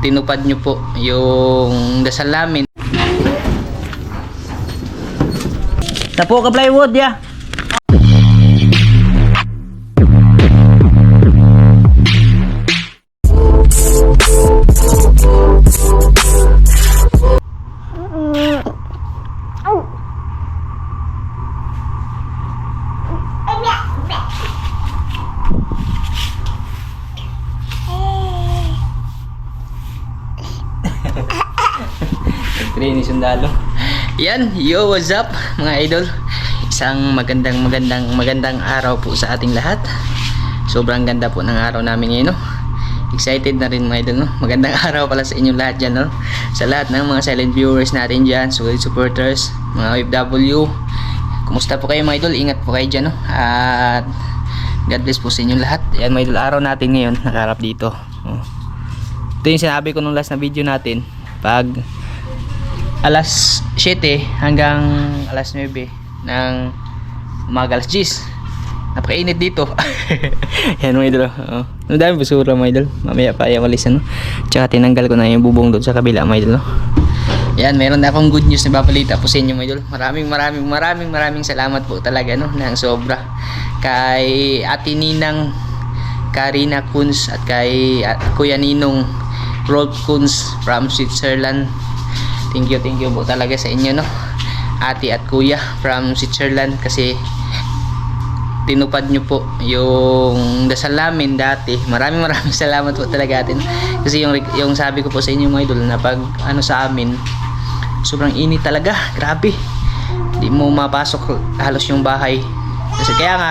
tinupad nyo po yung dasal namin. Tapo ka plywood ya. Trini Yan, yo, what's up mga idol? Isang magandang magandang magandang araw po sa ating lahat. Sobrang ganda po ng araw namin ngayon, no? Excited na rin mga idol, no? Magandang araw pala sa inyo lahat dyan, no? Sa lahat ng mga silent viewers natin dyan, solid supporters, mga OFW. Kumusta po kayo mga idol? Ingat po kayo dyan, no? At God bless po sa inyo lahat. Yan mga idol, araw natin ngayon, nakaharap dito. Oh. Ito yung sinabi ko nung last na video natin. Pag alas 7 hanggang alas 9 ng umaga alas 10 napakainit dito. Yan mga idol oh. ang dami basura mga idol. Mamaya pa ayaw walis ano tsaka tinanggal ko na yung bubong doon sa kabila mga idol no? yan meron na akong good news na babalita po sa inyo mga idol. Maraming maraming maraming maraming salamat po talaga no? Ng sobra. Kay ate Ninang Karina Kunz at kay at Kuya Ninong Rolf Kunz from Switzerland thank you thank you po talaga sa inyo no? Ate at kuya from Switzerland kasi tinupad nyo po yung dasal namin dati. Maraming maraming salamat po talaga atin kasi yung, yung sabi ko po sa inyo mga idol na pag ano sa amin sobrang init talaga. Grabe. Di mo mapasok halos yung bahay. Kasi kaya nga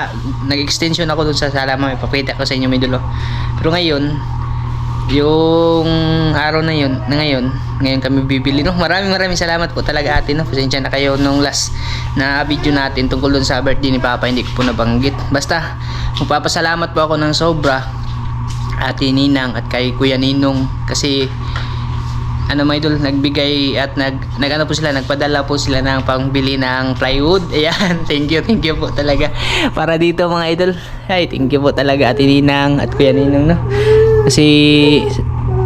nag-extension ako dun sa sala may papakita ko sa inyo mga idol oh. pero ngayon yung araw na yun, na ngayon, ngayon kami bibili, no? Maraming maraming salamat po talaga ate, no? Pasensya na kayo nung last na video natin tungkol dun sa birthday ni Papa, hindi ko po nabanggit. Basta, magpapasalamat po ako ng sobra ate Ninang at kay Kuya Ninong kasi ano mga idol, nagbigay at nag, nag ano po sila, nagpadala po sila ng pangbili ng plywood. Ayan, thank you, thank you po talaga. Para dito mga idol. Ay, thank you po talaga Ate Ninang at Kuya Ninong, no? Kasi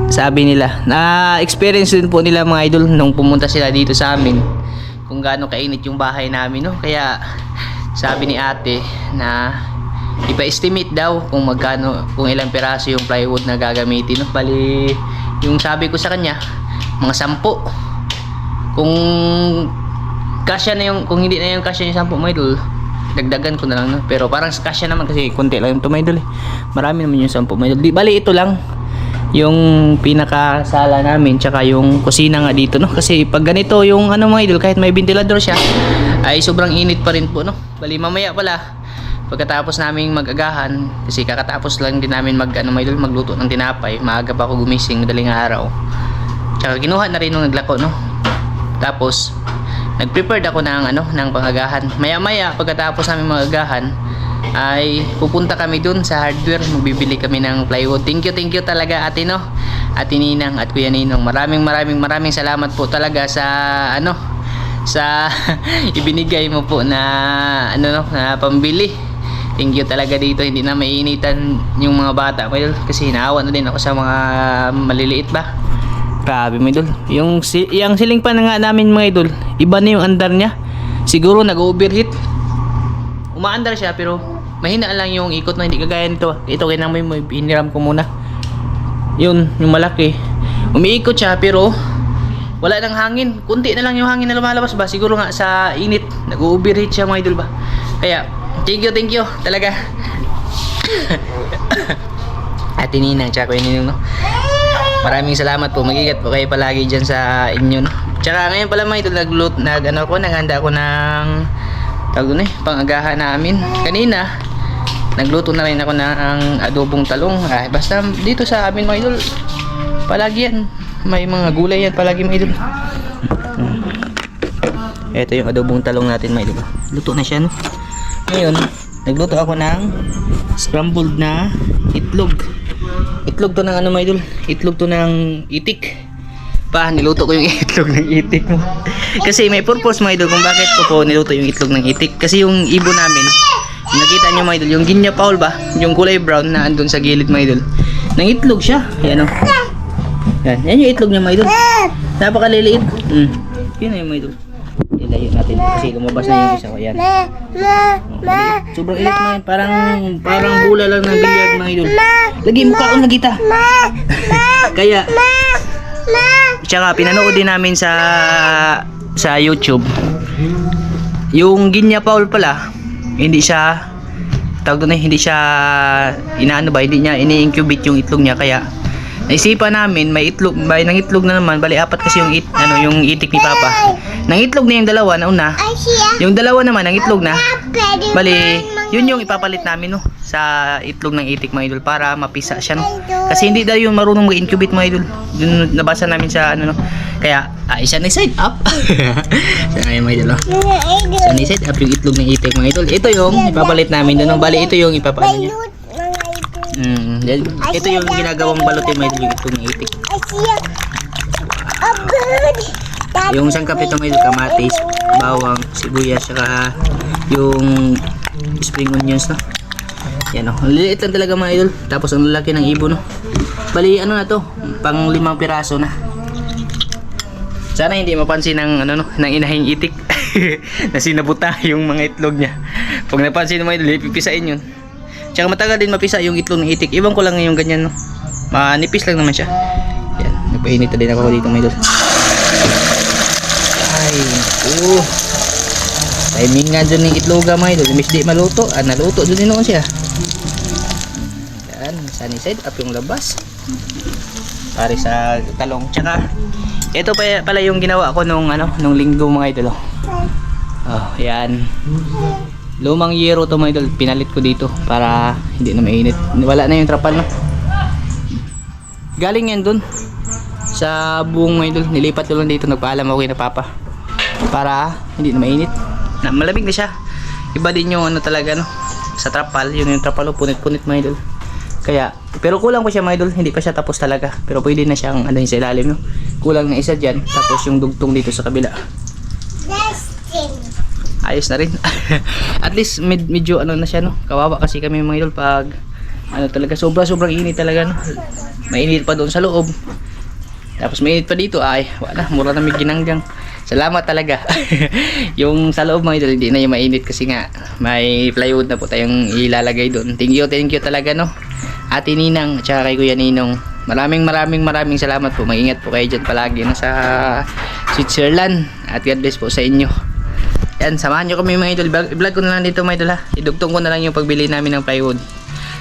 sabi nila, na experience din po nila mga idol nung pumunta sila dito sa amin kung gaano kainit yung bahay namin, no? Kaya sabi ni ate na ipa-estimate daw kung magkano, kung ilang piraso yung plywood na gagamitin, no? Bali, yung sabi ko sa kanya, mga sampo. Kung kasya na yung, kung hindi na yung kasya yung sampo mga idol, dagdagan ko na lang, no? Pero parang kasya naman kasi konti lang yung idol, eh. Marami naman yung sampo mga idol. Di, bali, ito lang yung pinakasala namin tsaka yung kusina nga dito no kasi pag ganito yung ano mga idol kahit may ventilador siya ay sobrang init pa rin po no bali mamaya pala pagkatapos naming magagahan kasi kakatapos lang din namin mag ano mga magluto ng tinapay maaga pa ako gumising madaling araw tsaka kinuha na rin nung naglako no tapos nag-prepared ako ng ano ng pangagahan maya maya pagkatapos namin magagahan ay pupunta kami dun sa hardware. Magbibili kami ng plywood. Thank you thank you talaga ate no? Ate Ninang at Kuya Ninong. Maraming maraming maraming salamat po talaga sa ano sa ibinigay mo po na ano no? Na pambili. Thank you talaga dito. Hindi na mainitan yung mga bata. Ko kasi naawa na din ako sa mga maliliit ba? Grabe mga idol. Yung, si, yung siling pa na nga namin mga idol iba na yung andar niya. Siguro nag-overheat. Umaandar siya pero mahina lang yung ikot na hindi kagaya nito. Ito naman mo iniram ko muna. Yun yung malaki. Umiikot siya pero wala nang hangin. Kunti na lang yung hangin na lumalabas ba? Siguro nga sa init nag-overheat siya mga idol ba? Kaya thank you thank you talaga. Ate Ninang tsaka Ninong no? Maraming salamat po. Magigat po kayo palagi dyan sa inyo no tsaka ngayon pala mga idol naglut nag ano ko naghanda ko ng tawag doon eh pangagahan namin. Kanina nagluto na rin ako ng adobong talong. Ay basta dito sa amin mga idol palagi yan. May mga gulay yan palagi mga idol. Hmm. ito yung adobong talong natin mga idol. Luto na siya no? Ngayon nagluto ako ng scrambled na itlog. Itlog to ng ano mga idol? Itlog to ng itik pa niluto ko yung itlog ng itik mo kasi may purpose mga idol kung bakit ko po niluto yung itlog ng itik kasi yung ibo namin nakita nyo mga idol yung ginya paul ba yung kulay brown na andun sa gilid mga idol nang itlog siya yan o Yan, yan yung itlog niya mga idol. Napakaliliit. Mm. Yun na yung mga idol. Ilayo natin kasi lumabas na yung isa ko. Yan. Sobrang ilit mga yun. Parang, parang bula lang ng bilyard mga idol. Lagi mukha ko nagita. Kaya, tsaka pinanood din namin sa sa YouTube. Yung Ginya Paul pala, hindi siya tawag doon eh, hindi siya inaano ba, hindi niya ini-incubate yung itlog niya kaya naisipan namin may itlog, may nang itlog na naman, bali apat kasi yung it, ano yung itik ni Papa. Nang itlog na yung dalawa na una. Yung dalawa naman nang itlog na. Bali, yun yung ipapalit namin no sa itlog ng itik mga idol para mapisa siya no. Kasi hindi daw yung marunong mag-incubate mga idol. Yun nabasa namin sa ano no. Kaya ah, isa na side up. sa ngayon mga idol. no. Isa na side up yung itlog ng itik mga idol. Ito yung ipapalit namin doon. no. Bali ito yung ipapaano niya. Mm, yan- ito yung ginagawang balutin mga idol yung itlog ng itik. Yung sangkap ito idol, kamatis, bawang, sibuyas, saka yung spring onions no. Yan o. Ang liliit lang talaga mga idol. Tapos ang lalaki ng ibon no. Bali ano na to, pang limang piraso na. Sana hindi mapansin ng ano no, ng inahing itik na sinabuta yung mga itlog niya. Pag napansin ng mga idol, ipipisain yun. Tsaka matagal din mapisa yung itlog ng itik. Iwan ko lang yung ganyan no. Manipis lang naman siya. Yan, nagpainit na din ako dito mga idol. Ay, oo. Timing nga dyan ng itlog mga idol. Imbis di maluto. Ah, naluto din noon siya. Yan, sunny side up yung labas. Pare sa talong. Tsaka, ito pa pala yung ginawa ko nung ano, nung linggo mga idol. Oh, oh yan. Lumang yero to mga idol. Pinalit ko dito para hindi na mainit. Wala na yung trapal no. Galing yan dun sa buong mga idol. Nilipat ko lang dito. Nagpaalam ako kay papa. Para hindi na mainit. Na, malamig na siya. Iba din yung ano talaga no. Sa trapal. Yun yung trapal. oh, Punit-punit mga idol. Kaya, pero kulang pa siya mga idol. Hindi pa siya tapos talaga. Pero pwede na siyang ano sa ilalim no. Kulang na isa dyan. Tapos yung dugtong dito sa kabila. Ayos na rin. At least med medyo ano na siya no. Kawawa kasi kami mga idol pag ano talaga sobra sobrang init talaga no. Mainit pa doon sa loob. Tapos mainit pa dito ay wala mura na may ginanggang. Salamat talaga. yung sa loob mga idol hindi na yung mainit kasi nga may plywood na po tayong ilalagay doon. Thank you, thank you talaga no. Ate Ninang at saka kay Kuya Ninong. Maraming maraming maraming salamat po. Mag-ingat po kayo dyan palagi no, sa Switzerland. At God bless po sa inyo. Yan, samahan nyo kami mga idol. Vlog ko na lang dito mga idol ha. Idugtong ko na lang yung pagbili namin ng plywood.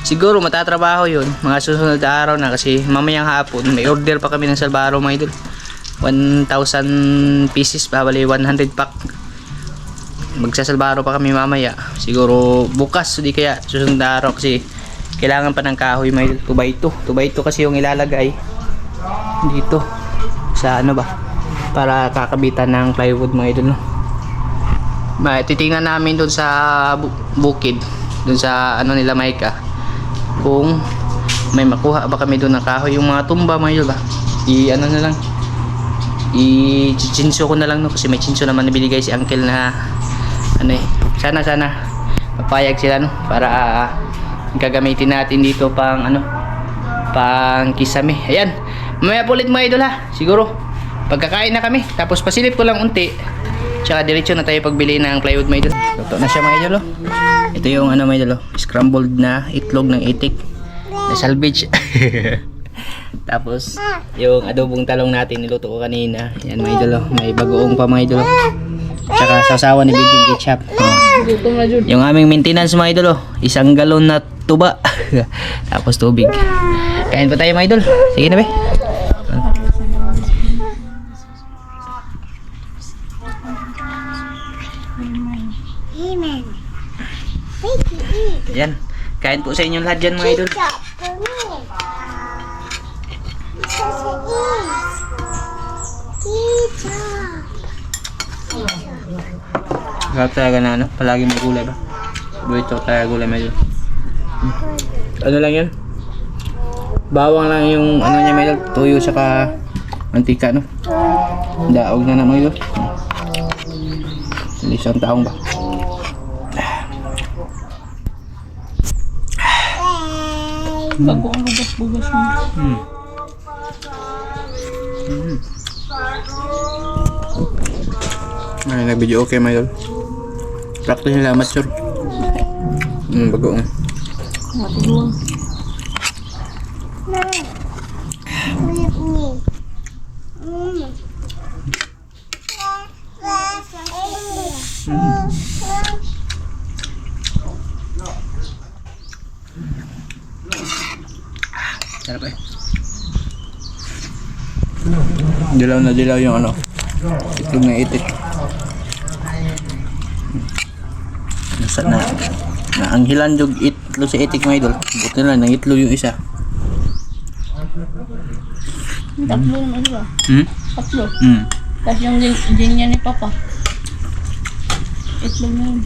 Siguro matatrabaho yun. Mga susunod na araw na kasi mamayang hapon may order pa kami ng salbaro mga idol. 1,000 pieces. Bali 100 pack. Magsasalbaro pa kami mamaya. Siguro bukas. Hindi kaya susunod na kasi kailangan pa ng kahoy mga idol. 2 by 2. 2 by 2 kasi yung ilalagay dito sa ano ba para kakabitan ng plywood mga idol no titingnan namin doon sa bu- bukid, doon sa ano nila Maika. Kung may makuha ba kami doon ng kahoy, yung mga tumba mga yun ba? I ano na lang. I chinso ko na lang no kasi may chinso naman na binigay si uncle na ano eh. Sana sana mapayag sila no para ah, gagamitin natin dito pang ano pang kisame. Ayan. Mamaya po ulit mga idol ha. Siguro pagkakain na kami tapos pasilip ko lang unti Tsaka diretso na tayo pagbili ng plywood mga idol. Luto na siya mga idol. oh. Ito yung ano mga idol. oh, Scrambled na itlog ng itik. Na salvage. Tapos yung adobong talong natin niluto ko kanina. Yan mga idol. oh. May bagoong pa mga idol. oh. Tsaka sasawa ni Biggie Ketchup. Oh. Yung aming maintenance mga idol. oh. Isang galon na tuba. Tapos tubig. Kain pa tayo mga idol. Sige na be. Yan. Kain po sa inyo lahat dyan mga idol. Sarap talaga na ano, palagi may gulay ba? Burrito talaga gulay medyo. Ano lang yan? Bawang lang yung ano niya medyo, tuyo saka mantika no. Daog na naman yun. Isang taong ba? Bye. Hmm. Ay, nag-video okay, my idol. Practice nila, mature. Mm, bago. Mom. With me. Mm. Sarap eh. Dilaw na dilaw yung ano. Itlog na itik. Nasa na. Na ang hilan jog itlog sa itik mga idol. Buti na nang itlog yung isa. Tatlo naman ba? Hmm? Tatlo. Hmm. Tapos yung niya ni Papa. Itlog na yun.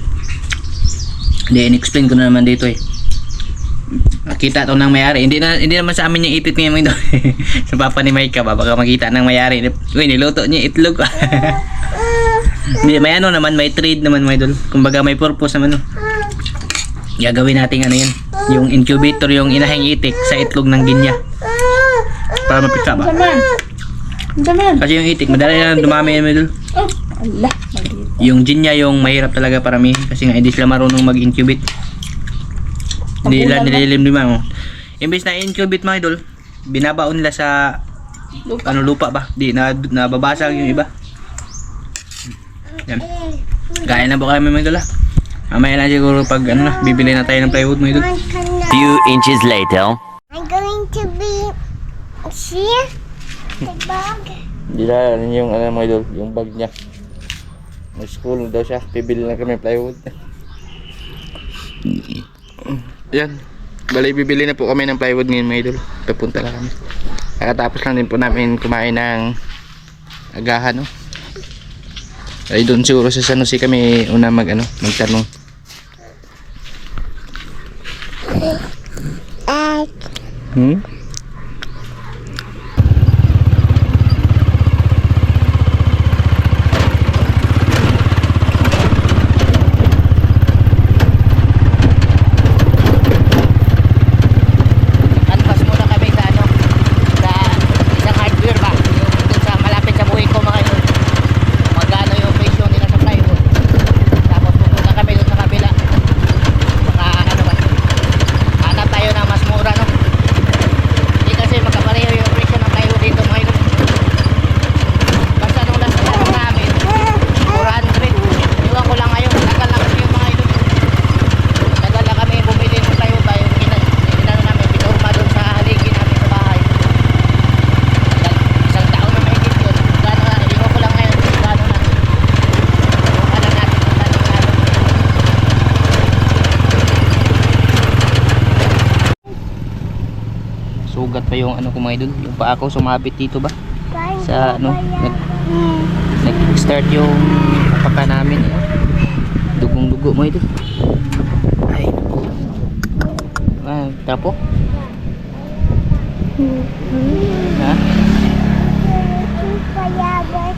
Hindi, in-explain ko na naman dito eh. Nakita to ng mayari. Hindi na hindi naman sa amin yung itit ngayon ito. sa papa ni Micah ba baka makita ng mayari. Uy, niluto niya itlog. Hindi, may ano naman, may trade naman mga idol. Kumbaga may purpose naman no. Gagawin natin ano yan. Yung incubator, yung inahing itik sa itlog ng ginya. Para mapika ba? Daman! Daman! Kasi yung itik, madali na dumami yan mga idol. Oh! Allah! Yung ginya yung mahirap talaga paramihin kasi nga hindi sila marunong mag-incubate. Hindi nila Pagulan mo. mo. Imbes na incubate mga idol, binabaon nila sa Lupa. ano lupa ba? Di na nababasag yung iba. Yan. Kaya na po kami mga idol. Mamaya na siguro pag ano na, bibili na tayo ng plywood mga idol. Few inches later. I'm going to be. See? The bag. Hindi na, yung ano mga idol, yung bag niya. May school daw siya, bibili na kami ng plywood. Yan. Bali, bibili na po kami ng plywood ngayon mga idol. Papunta na kami. Kakatapos lang din po namin kumain ng agahan, no? Ay doon siguro sa San Jose kami una mag ano, magtanong. Hmm? Anpas muna kami sa ano, sa isang hardware ba? Yung dun sa malapit sa buhay ko mga yun. Magkano yung presyo nila sa plywood. Tapos pupunta kami dun sa kabila. Baka ano ba? Hanap tayo ng mas mura no. Hindi kasi magkapareho yung presyo ng plywood dito mga yun. Basta nung last time namin, 400. Iwan ko lang ngayon, matagal na kasi yung mga yun. Matagal na kami bumili ng plywood ba yung ina, inano namin, pinurma doon sa haligi namin sa bahay. Tagal- Isang taon na mahigit yun. Gano na, iwan ko lang ngayon kung gano na. Iwan ka lang natin kung gano gano. Sugat pa yung ano ko mga idol, yung paa ko sumabit dito ba? Sa ano, nag, nag-start yung apaka namin. Eh. Dugong-dugo mga idol. Ay. Ah, tapo? Ha? Payagat.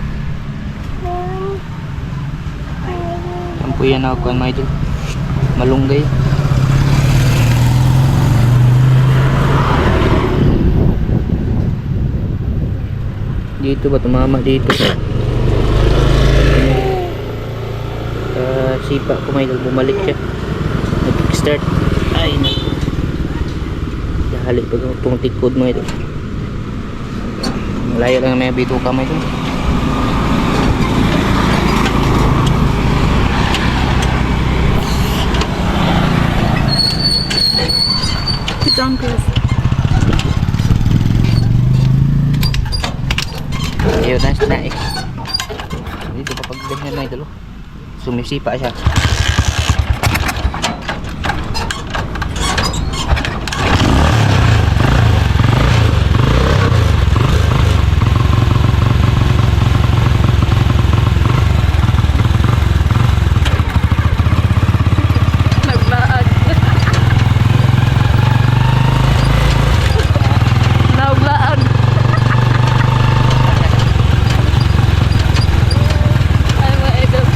Tampo yan ako mga idol. Malunggay. Dito ba tumama dito? Uh, sipa ko idol bumalik siya. Nag-start. Ay na. Dahali pag itong tikod mga idol. Malayo lang may bito ka mga idol. Ito ang Ayun na na eh. Dito kapag ganyan na idol. oh. Sumisipa siya. Naglaag. Naglaag. Ay, mga idol.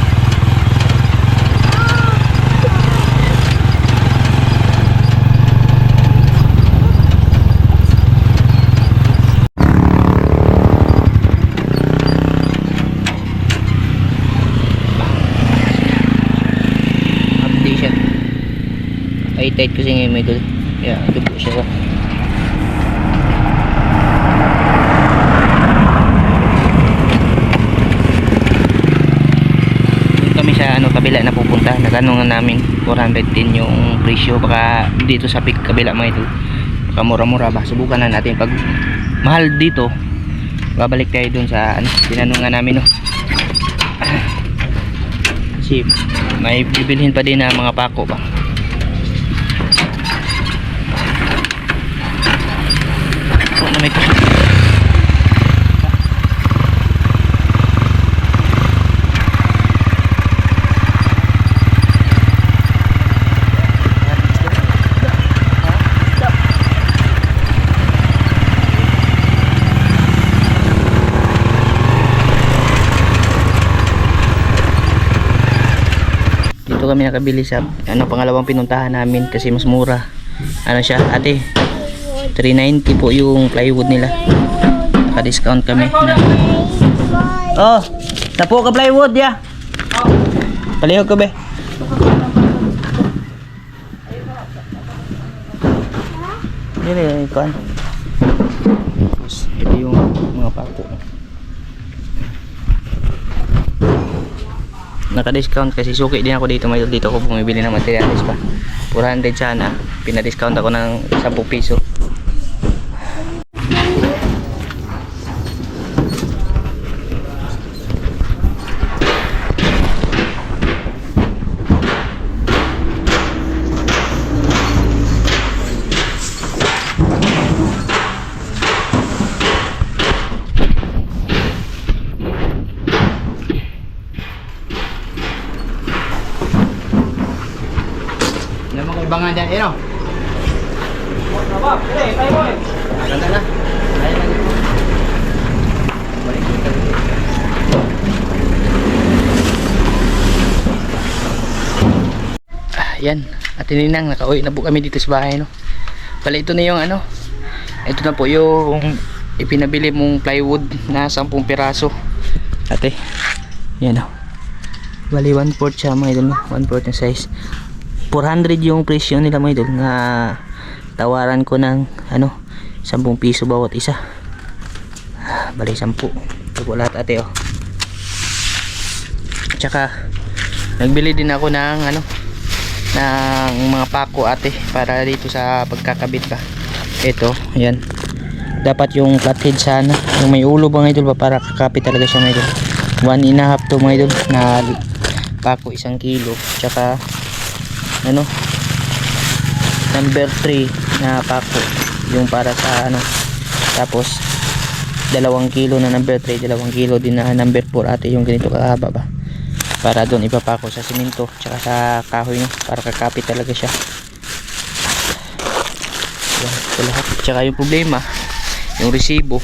High tide kasi ngayon mga idol. Kaya dugo siya ba. Kami sa ano kabila na pupunta. Nagano nga namin 410 yung presyo baka dito sa pick kabila mga idol. Baka mura-mura ba. Subukan na natin pag mahal dito. Babalik tayo dun sa ano, tinanong nga namin no. Kasi may bibilhin pa din na mga pako ba. Kami nakabili sa ano pangalawang pinuntahan namin kasi mas mura. Ano siya? Ate, 390 po yung plywood nila. Naka-discount kami. Oh, tapo ka plywood ya. palihog ko be. Ikuan. Tapos, ito yung mga pako. Naka-discount kasi suki din ako dito. May dito ako bumibili ng materialis pa. 400 sana. Pina-discount ako ng 10 piso. Ano mga ibangan dyan? Ano? Ganda na. Ayun lang. Balik dito. Ah, yan. At Ninang, nakauwi na po kami dito sa bahay, no? Pala ito na yung ano. Ito na po yung ipinabili mong plywood na 10 piraso. Ate. Yan, oh. Bali 1/4 siya mga idol, no? 1/4 na size. 400 yung presyo nila mga idol na tawaran ko ng ano 10 piso bawat isa. Bali 10 ito po lahat ate oh. Tsaka nagbili din ako ng ano ng mga pako ate para dito sa pagkakabit ba ito ayan. Dapat yung flathead sana. Yung may ulo ba mga idol ba? Para kakapit talaga siya mga idol. One and a half to mga na pako isang kilo. Tsaka ano number 3 na pako yung para sa ano. Tapos dalawang kilo na number 3 dalawang kilo din na number 4 ate yung ganito kahaba ba? Para doon ipapako sa simento tsaka sa kahoy no para kakapit talaga siya. Yan ito lahat. Tsaka yung problema yung resibo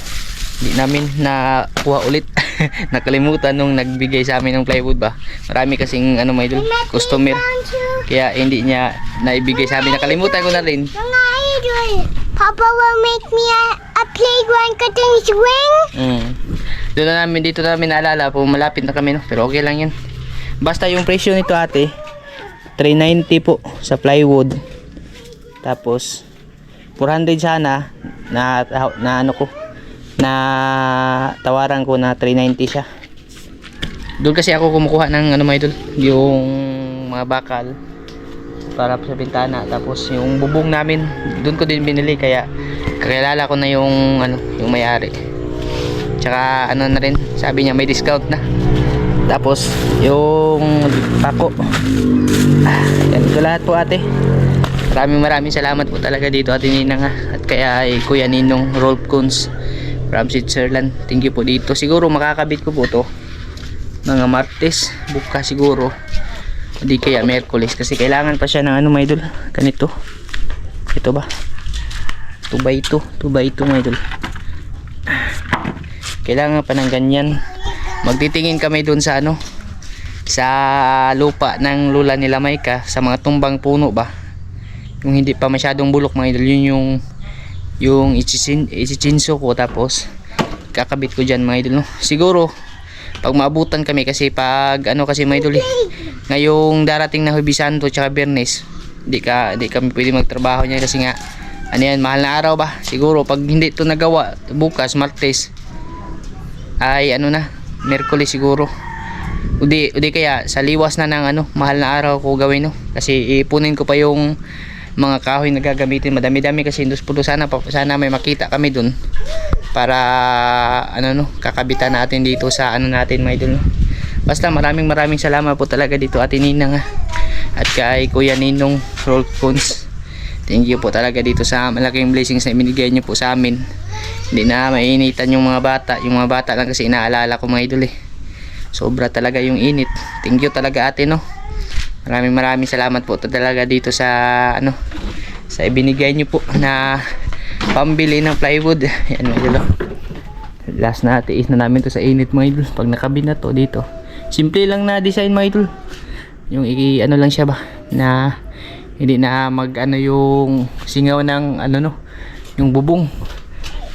hindi namin nakuha ulit nakalimutan nung nagbigay sa amin ng plywood ba marami kasing ano may customer kaya hindi niya naibigay sa amin nakalimutan ko na rin Mga idol, Papa will make me a, a playground cutting swing. Mm. Doon na namin dito na namin naalala po malapit na kami no pero okay lang yun. Basta yung presyo nito ate 390 po sa plywood. Tapos 400 sana na na ano ko na tawaran ko na 390 siya. Doon kasi ako kumukuha ng ano mga idol, yung mga bakal para sa bintana. Tapos yung bubong namin doon ko din binili kaya kakilala ko na yung ano yung may-ari. Tsaka ano na rin sabi niya may discount na. Tapos yung pako ah, yan ito lahat po ate. Maraming maraming salamat po talaga dito ate Nina nga at kaya ay Kuya Ninong Rolf Kunz from Switzerland thank you po dito. Siguro makakabit ko po to. Mga Martes. Bukas siguro. Hindi kaya Merkulis kasi kailangan pa siya ng ano mga idol. Ganito. Ito ba? 2 by 2 2 by 2 mga idol. Kailangan pa ng ganyan. Magtitingin kami dun sa ano sa lupa ng lula nila Maika sa mga tumbang puno ba? Yung hindi pa masyadong bulok mga idol yun yung yung ichichinso ko tapos kakabit ko dyan mga idol no? siguro pag maabutan kami kasi pag ano kasi mga idol eh, ngayong darating na Hubi Santo tsaka Bernes Hindi ka hindi kami pwede magtrabaho niya kasi nga ano yan, mahal na araw ba? Siguro pag hindi to nagawa bukas, Martes ay ano na, Merkulis siguro. Udi, udi kaya sa liwas na ng ano, mahal na araw ko gawin no. Kasi ipunin ko pa yung mga kahoy na gagamitin. Madami-dami kasi indus pulo sana sana may makita kami dun para ano no, kakabitan natin dito sa ano natin idol. no. Basta maraming maraming salamat po talaga dito Ate Ninang ha. at kay Kuya Ninong Roll. Thank you po talaga dito sa malaking blessings na ibinigay niyo po sa amin. Hindi na mainitan yung mga bata. Yung mga bata lang kasi inaalala ko mga idol eh. Sobra talaga yung init. Thank you talaga ate no. Maraming maraming salamat po talaga dito sa ano sa ibinigay niyo po na pambili ng plywood. Yan mga. Last na tiis na namin to sa init mga idol. Pag nakabi na to dito. Simple lang na design mga idol. Yung i ano lang siya ba na hindi na mag ano yung singaw ng ano no yung bubong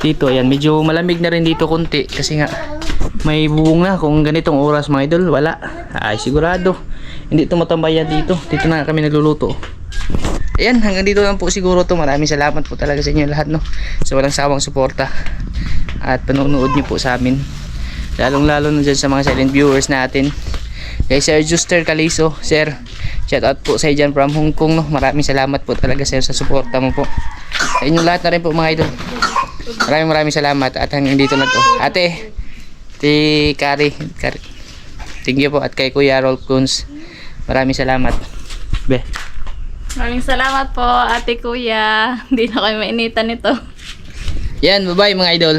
dito ayan medyo malamig na rin dito konti kasi nga may bubong na kung ganitong oras mga idol. Wala. Ay sigurado. Hindi tumatambayan dito. Dito na kami nagluluto. Ayan hanggang dito lang po siguro to. Maraming salamat po talaga sa inyo lahat no? Sa walang sawang suporta at panonood niyo po sa amin. Lalong lalo na dyan sa mga silent viewers natin. Kay Sir Juster Caliso Sir. Shout out po sa dyan from Hong Kong no? Maraming salamat po talaga sir sa suporta mo po. Sa inyo lahat na rin po mga idol. Maraming maraming salamat at hanggang dito na to. Ate ti Kari, Kari. thank you po at kay Kuya Roll Coons maraming salamat be Maraming salamat po, ate kuya. Hindi na kayo mainitan nito. yan bye bye mga idol